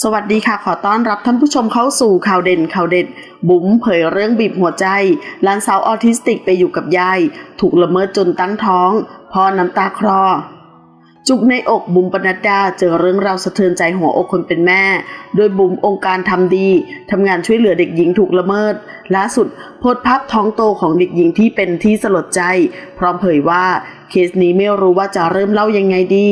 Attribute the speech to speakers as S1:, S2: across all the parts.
S1: สวัสดีค่ะ ขอต้อนรับท่านผู้ชมเข้าสู่ข่าวเด่นข่าวเด็ด บุ๋มเผยเรื่องบีบหัวใจหลานสาวออทิสติกไปอยู่กับยาย ถูกละเมิดจนตั้งท้อง พ่อน้ำตาคลอจุกในอกบุ๋มปนัดดาเจอเรื่องราวสะเทือนใจหัวอกคนเป็นแม่ โดยบุ๋มองค์การทำดีทำงานช่วยเหลือเด็กหญิงถูกละเมิดล่าสุดโพสภาพท้องโตของเด็กหญิงที่เป็นที่สลดใจ พร้อมเผยว่าเคสนี้ไม่รู้ว่าจะเริ่มเล่ายังไงดี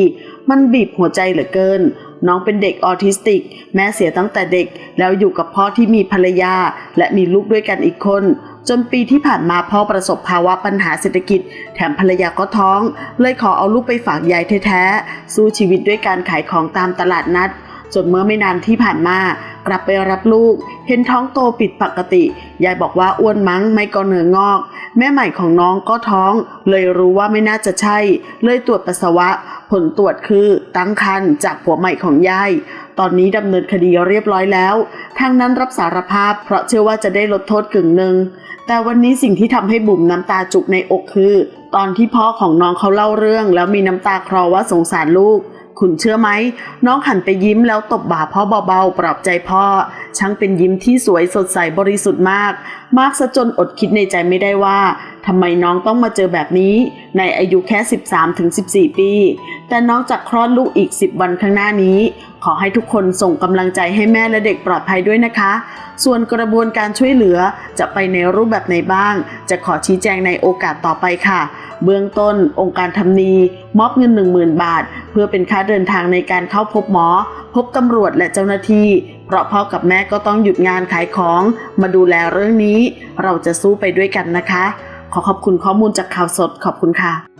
S1: มันบีบหัวใจเหลือเกิน น้องเป็นเด็กออทิสติก แม่เสียตั้งแต่เด็ก แล้วอยู่กับพ่อที่มีภรรยา และมีลูกด้วยกันอีกคน จนปีที่ผ่านมาพ่อประสบภาวะปัญหาเศรษฐกิจ แถมภรรยาก็ท้อง เลยขอเอาลูกไปฝากยายแท้ๆ สู้ชีวิตด้วยการขายของตามตลาดนัด จนเมื่อไม่นานที่ผ่านมากลับไปรับลูก เห็นท้องโตผิดปกติ ยายบอกว่าอ้วนมั้งไม่ก็เนื้องอก แม่ใหม่ของน้องก็ท้อง เลยรู้ว่าไม่น่าจะใช่ เลยตรวจปัสสาวะ ผลตรวจคือตั้งครรภ์จากผัวใหม่ของยาย ตอนนี้ดำเนินคดีเรียบร้อยแล้วทางนั้นรับสารภาพ เพราะเชื่อว่าจะได้ลดโทษกึ่งหนึ่งแต่วันนี้สิ่งที่ทำให้บุ๋มน้ำตาจุกในอกคือ ตอนที่พ่อของน้องเขาเล่าเรื่อง แล้วมีน้ำตาคลอว่าสงสารลูก คุณเชื่อไหม น้องหันไปยิ้มแล้วตบบ่าพ่อเบาๆ ปลอบใจพ่อ ช่างเป็นยิ้มที่สวยสดใสบริสุทธิ์มาก มากซะจนอดคิดในใจไม่ได้ว่าทำไมน้องต้องมาเจอแบบนี้ ในอายุแค่ 13-14 ปี แต่น้องจะคลอดลูกอีก 10 วันข้างหน้านี้ ขอให้ทุกคนส่งกำลังใจให้แม่และเด็กปลอดภัยด้วยนะคะ ส่วนกระบวนการช่วยเหลือจะไปในรูปแบบไหนบ้าง จะขอชี้แจงในโอกาสต่อไปค่ะ เบื้องต้นองค์การทำนีมอบเงิน 10,000 บาท เพื่อเป็นค่าเดินทางในการเข้าพบหมอ พบตำรวจและเจ้าหน้าที่ เพราะพ่อกับแม่ก็ต้องหยุดงานขายของ มาดูแลเรื่องนี้ เราจะสู้ไปด้วยกันนะคะ ขอขอบคุณข้อมูลจากข่าวสดขอบคุณค่ะ